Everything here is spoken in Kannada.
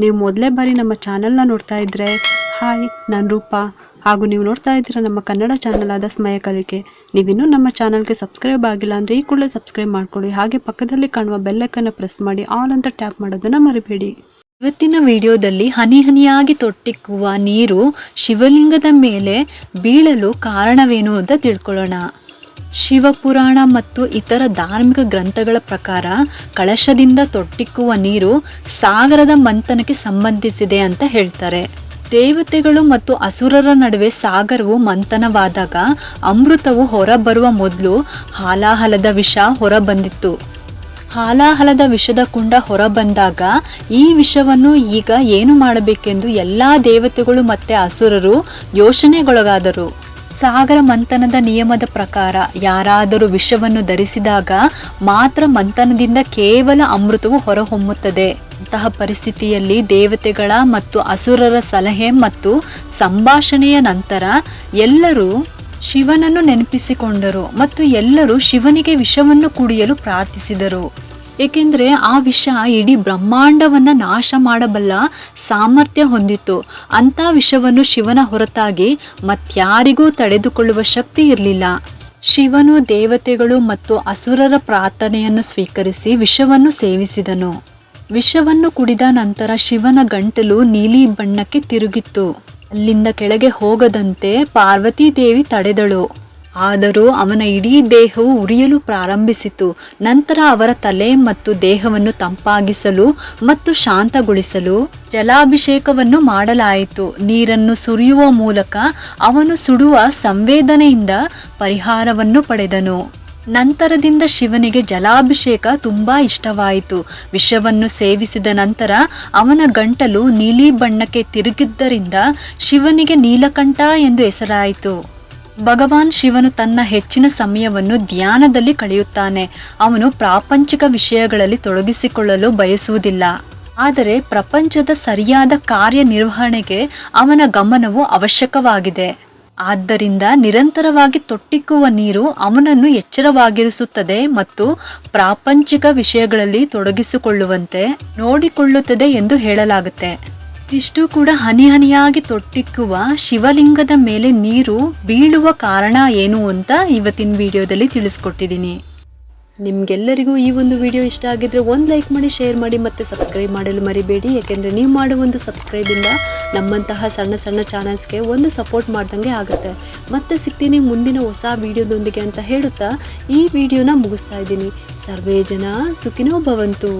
ನೀವು ಮೊದಲೇ ಬಾರಿ ನಮ್ಮ ಚಾನಲ್ನ ನೋಡ್ತಾ ಇದ್ದರೆ ಹಾಯ್ ನಾನು ರೂಪ. ಹಾಗೂ ನೀವು ನೋಡ್ತಾ ಇದ್ದೀರ ನಮ್ಮ ಕನ್ನಡ ಚಾನಲ್ ಆದ ಸ್ಮಯ ಕಲಿಕೆ. ನೀವಿನ್ನೂ ನಮ್ಮ ಚಾನಲ್ಗೆ ಸಬ್ಸ್ಕ್ರೈಬ್ ಆಗಿಲ್ಲ ಅಂದರೆ ಈ ಕೂಡಲೇ ಸಬ್ಸ್ಕ್ರೈಬ್ ಮಾಡ್ಕೊಳ್ಳಿ. ಹಾಗೆ ಪಕ್ಕದಲ್ಲಿ ಕಾಣುವ ಬೆಲ್ಲಕ್ಕನ್ನು ಪ್ರೆಸ್ ಮಾಡಿ ಆಲ್ ಅಂತ ಟ್ಯಾಪ್ ಮಾಡೋದನ್ನು ಮರಿಬೇಡಿ. ಇವತ್ತಿನ ವಿಡಿಯೋದಲ್ಲಿ ಹನಿ ಹನಿಯಾಗಿ ತೊಟ್ಟಿಕ್ಕುವ ನೀರು ಶಿವಲಿಂಗದ ಮೇಲೆ ಬೀಳಲು ಕಾರಣವೇನು ಅಂತ ತಿಳ್ಕೊಳ್ಳೋಣ. ಶಿವಪುರಾಣ ಮತ್ತು ಇತರ ಧಾರ್ಮಿಕ ಗ್ರಂಥಗಳ ಪ್ರಕಾರ ಕಳಶದಿಂದ ತೊಟ್ಟಿಕ್ಕುವ ನೀರು ಸಾಗರದ ಮಂಥನಕ್ಕೆ ಸಂಬಂಧಿಸಿದೆ ಅಂತ ಹೇಳ್ತಾರೆ. ದೇವತೆಗಳು ಮತ್ತು ಅಸುರರ ನಡುವೆ ಸಾಗರವು ಮಂಥನವಾದಾಗ ಅಮೃತವು ಹೊರಬರುವ ಮೊದಲು ಹಾಲಾಹಲದ ವಿಷ ಹೊರಬಂದಿತ್ತು. ಹಾಲಾಹಲದ ವಿಷದ ಕುಂಡ ಹೊರಬಂದಾಗ ಈ ವಿಷವನ್ನು ಈಗ ಏನು ಮಾಡಬೇಕೆಂದು ಎಲ್ಲ ದೇವತೆಗಳು ಮತ್ತು ಅಸುರರು ಯೋಚನೆಗೊಳಗಾದರು. ಸಾಗರ ಮಂಥನದ ನಿಯಮದ ಪ್ರಕಾರ ಯಾರಾದರೂ ವಿಷವನ್ನು ಧರಿಸಿದಾಗ ಮಾತ್ರ ಮಂಥನದಿಂದ ಕೇವಲ ಅಮೃತವು ಹೊರಹೊಮ್ಮುತ್ತದೆ. ಅಂತಹ ಪರಿಸ್ಥಿತಿಯಲ್ಲಿ ದೇವತೆಗಳ ಮತ್ತು ಅಸುರರ ಸಲಹೆ ಮತ್ತು ಸಂಭಾಷಣೆಯ ನಂತರ ಎಲ್ಲರೂ ಶಿವನನ್ನು ನೆನಪಿಸಿಕೊಂಡರು ಮತ್ತು ಎಲ್ಲರೂ ಶಿವನಿಗೆ ವಿಷವನ್ನು ಕುಡಿಯಲು ಪ್ರಾರ್ಥಿಸಿದರು. ಏಕೆಂದರೆ ಆ ವಿಷ ಇಡೀ ಬ್ರಹ್ಮಾಂಡವನ್ನ ನಾಶ ಮಾಡಬಲ್ಲ ಸಾಮರ್ಥ್ಯ ಹೊಂದಿತ್ತು. ಅಂಥ ವಿಷವನ್ನು ಶಿವನ ಹೊರತಾಗಿ ಮತ್ಯಾರಿಗೂ ತಡೆದುಕೊಳ್ಳುವ ಶಕ್ತಿ ಇರಲಿಲ್ಲ. ಶಿವನು ದೇವತೆಗಳು ಮತ್ತು ಅಸುರರ ಪ್ರಾರ್ಥನೆಯನ್ನು ಸ್ವೀಕರಿಸಿ ವಿಷವನ್ನು ಸೇವಿಸಿದನು. ವಿಷವನ್ನು ಕುಡಿದ ನಂತರ ಶಿವನ ಗಂಟಲು ನೀಲಿ ಬಣ್ಣಕ್ಕೆ ತಿರುಗಿತ್ತು. ಅಲ್ಲಿಂದ ಕೆಳಗೆ ಹೋಗದಂತೆ ಪಾರ್ವತಿ ದೇವಿ ತಡೆದಳು. ಆದರೂ ಅವನ ಇಡೀ ದೇಹವು ಉರಿಯಲು ಪ್ರಾರಂಭಿಸಿತು. ನಂತರ ಅವರ ತಲೆ ಮತ್ತು ದೇಹವನ್ನು ತಂಪಾಗಿಸಲು ಮತ್ತು ಶಾಂತಗೊಳಿಸಲು ಜಲಾಭಿಷೇಕವನ್ನು ಮಾಡಲಾಯಿತು. ನೀರನ್ನು ಸುರಿಯುವ ಮೂಲಕ ಅವನು ಸುಡುವ ಸಂವೇದನೆಯಿಂದ ಪರಿಹಾರವನ್ನು ಪಡೆದನು. ನಂತರದಿಂದ ಶಿವನಿಗೆ ಜಲಾಭಿಷೇಕ ತುಂಬಾ ಇಷ್ಟವಾಯಿತು. ವಿಷವನ್ನು ಸೇವಿಸಿದ ನಂತರ ಅವನ ಗಂಟಲು ನೀಲಿ ಬಣ್ಣಕ್ಕೆ ತಿರುಗಿದ್ದರಿಂದ ಶಿವನಿಗೆ ನೀಲಕಂಠ ಎಂದು ಹೆಸರಾಯಿತು. ಭಗವಾನ್ ಶಿವನು ತನ್ನ ಹೆಚ್ಚಿನ ಸಮಯವನ್ನು ಧ್ಯಾನದಲ್ಲಿ ಕಳೆಯುತ್ತಾನೆ. ಅವನು ಪ್ರಾಪಂಚಿಕ ವಿಷಯಗಳಲ್ಲಿ ತೊಡಗಿಸಿಕೊಳ್ಳಲು ಬಯಸುವುದಿಲ್ಲ. ಆದರೆ ಪ್ರಪಂಚದ ಸರಿಯಾದ ಕಾರ್ಯನಿರ್ವಹಣೆಗೆ ಅವನ ಗಮನವು ಅವಶ್ಯಕವಾಗಿದೆ. ಆದ್ದರಿಂದ ನಿರಂತರವಾಗಿ ತೊಟ್ಟಿಕ್ಕುವ ನೀರು ಅವನನ್ನು ಎಚ್ಚರವಾಗಿರಿಸುತ್ತದೆ ಮತ್ತು ಪ್ರಾಪಂಚಿಕ ವಿಷಯಗಳಲ್ಲಿ ತೊಡಗಿಸಿಕೊಳ್ಳುವಂತೆ ನೋಡಿಕೊಳ್ಳುತ್ತದೆ ಎಂದು ಹೇಳಲಾಗುತ್ತೆ. ಇಷ್ಟು ಕೂಡ ಹನಿ ಹನಿಯಾಗಿ ತೊಟ್ಟಿಕ್ಕುವ ಶಿವಲಿಂಗದ ಮೇಲೆ ನೀರು ಬೀಳುವ ಕಾರಣ ಏನು ಅಂತ ಇವತ್ತಿನ ವಿಡಿಯೋದಲ್ಲಿ ತಿಳಿಸ್ಕೊಟ್ಟಿದ್ದೀನಿ. ನಿಮಗೆಲ್ಲರಿಗೂ ಈ ಒಂದು ವಿಡಿಯೋ ಇಷ್ಟ ಆಗಿದ್ರೆ ಒಂದು ಲೈಕ್ ಮಾಡಿ, ಶೇರ್ ಮಾಡಿ ಮತ್ತು ಸಬ್ಸ್ಕ್ರೈಬ್ ಮಾಡಲು ಮರಿಬೇಡಿ. ಯಾಕೆಂದರೆ ನೀವು ಮಾಡೋ ಒಂದು ಸಬ್ಸ್ಕ್ರೈಬಿಂದ ನಮ್ಮಂತಹ ಸಣ್ಣ ಸಣ್ಣ ಚಾನಲ್ಸ್ಗೆ ಒಂದು ಸಪೋರ್ಟ್ ಮಾಡ್ದಂಗೆ ಆಗುತ್ತೆ. ಮತ್ತೆ ಸಿಗ್ತೀನಿ ಮುಂದಿನ ಹೊಸ ವಿಡಿಯೋದೊಂದಿಗೆ ಅಂತ ಹೇಳುತ್ತಾ ಈ ವಿಡಿಯೋನ ಮುಗಿಸ್ತಾ ಇದ್ದೀನಿ. ಸರ್ವೇ ಜನ ಸುಖಿನೋ ಭವಂತು.